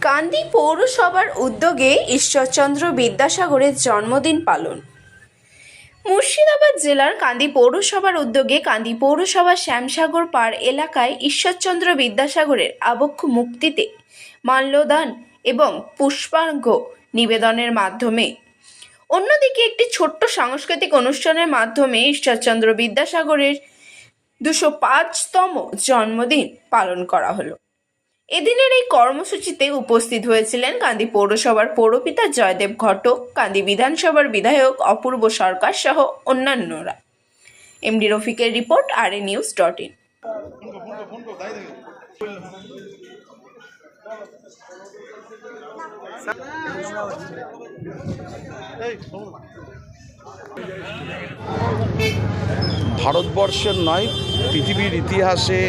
কান্দি পৌরসভার উদ্যোগে ঈশ্বরচন্দ্র বিদ্যাসাগরের জন্মদিন পালন। মুর্শিদাবাদ জেলার কান্দি পৌরসভার উদ্যোগে কান্দি পৌরসভার শ্যামসাগর পাড় এলাকায় ঈশ্বরচন্দ্র বিদ্যাসাগরের আবক্ষ মুক্তিতে মাল্যদান এবং পুষ্পার্ঘ্য নিবেদনের মাধ্যমে। অন্যদিকে একটি ছোট্ট সাংস্কৃতিক অনুষ্ঠানের মাধ্যমে ঈশ্বরচন্দ্র বিদ্যাসাগরের দুশো পাঁচতম জন্মদিন পালন করা হলো। এদিনের এই কর্মসূচিতে উপস্থিত হয়েছিলেন কান্দি পৌরসভার পৌরপিতা জয়দেব ঘটক কান্দি বিধানসভার বিধায়ক অপূর্ব সরকার সহ অন্যান্যরা। এমডি রফিকের রিপোর্ট আর এ নিউজ ডট ইন। ভারতবর্ষের নয়, পৃথিবীর ইতিহাসে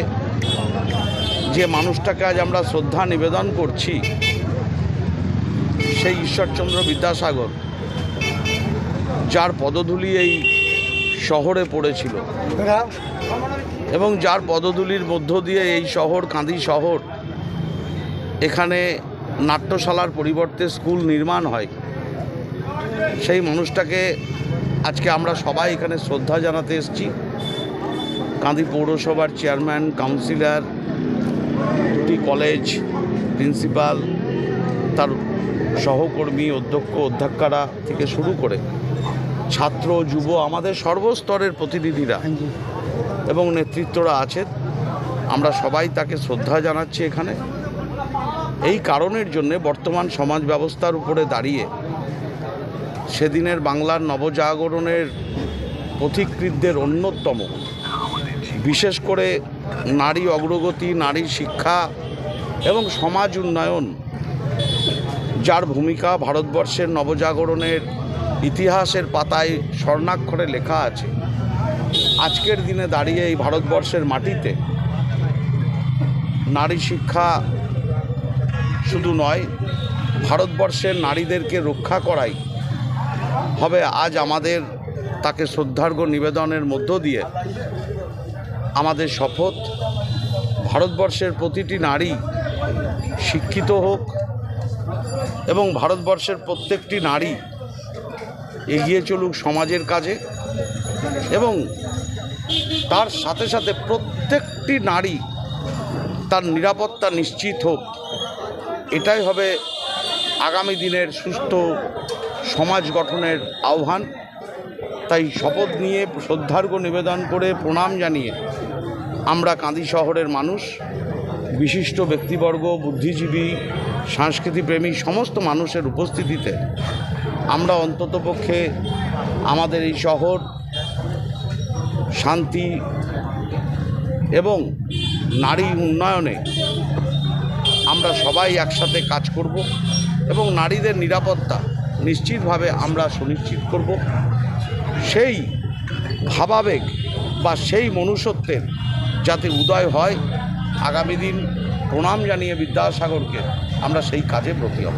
মানুষটাকে আজ আমরা শ্রদ্ধা নিবেদন করছি, সেই ঈশ্বরচন্দ্র বিদ্যাসাগর, যার পদধূলি এই শহরে পড়েছিল এবং যার পদধূলির মধ্য দিয়ে এই শহর, কাঁদি শহর, এখানে নাট্যশালার পরিবর্তে স্কুল নির্মাণ হয়। সেই মানুষটাকে আজকে আমরা সবাই এখানে শ্রদ্ধা জানাতে এসেছি। কাঁদি পৌরসভার চেয়ারম্যান, কাউন্সিলর দুটি কলেজ, প্রিন্সিপাল, তার সহকর্মী, অধ্যক্ষ, অধ্যক্ষারা থেকে শুরু করে ছাত্র, যুব, আমাদের সর্বস্তরের প্রতিনিধিরা এবং নেতৃত্বরা আছেন। আমরা সবাই তাকে শ্রদ্ধা জানাচ্ছি এখানে। এই কারণের জন্যে বর্তমান সমাজ ব্যবস্থার উপরে দাঁড়িয়ে সেদিনের বাংলার নবজাগরণের পথিকৃতদের অন্যতম। বিশেষ করে নারী অগ্রগতি, নারী শিক্ষা এবং সমাজ উন্নয়ন, যার ভূমিকা ভারতবর্ষের নবজাগরণের ইতিহাসের পাতায় স্বর্ণাক্ষরে লেখা আছে। আজকের দিনে দাঁড়িয়ে এই ভারতবর্ষের মাটিতে নারী শিক্ষা শুধু নয়, ভারতবর্ষের নারীদেরকে রক্ষা করাই হবে আজ আমাদের তাকে শ্রদ্ধার্ঘ্য নিবেদনের মধ্য দিয়ে আমাদের শপথ, ভারতবর্ষের প্রতিটি নারী শিক্ষিত হোক এবং ভারতবর্ষের প্রত্যেকটি নারী এগিয়ে চলুক সমাজের কাজে এবং তার সাথে সাথে প্রত্যেকটি নারী তার নিরাপত্তা নিশ্চিত হোক। এটাই হবে আগামী দিনের সুস্থ সমাজ গঠনের আহ্বান। তাই শপথ নিয়ে শ্রদ্ধার্ঘ্য নিবেদন করে প্রণাম জানিয়ে আমরা কাঁদি শহরের মানুষ, বিশিষ্ট ব্যক্তিবর্গ, বুদ্ধিজীবী সংস্কৃতিপ্রেমী সমস্ত মানুষের উপস্থিতিতে আমরা অন্ততপক্ষে আমাদের এই শহর শান্তি এবং নারী উন্নয়নে আমরা সবাই একসাথে কাজ করব এবং নারীদের নিরাপত্তা নিশ্চিতভাবে আমরা সুনিশ্চিত করব। সেই ভাবাবেগ বা সেই মনুষ্যত্বের যাতে উদয় হয়, আগামী দিন প্রণাম জানিয়ে বিদ্যাসাগরকে আমরা সেই কাজে ব্রতী হব।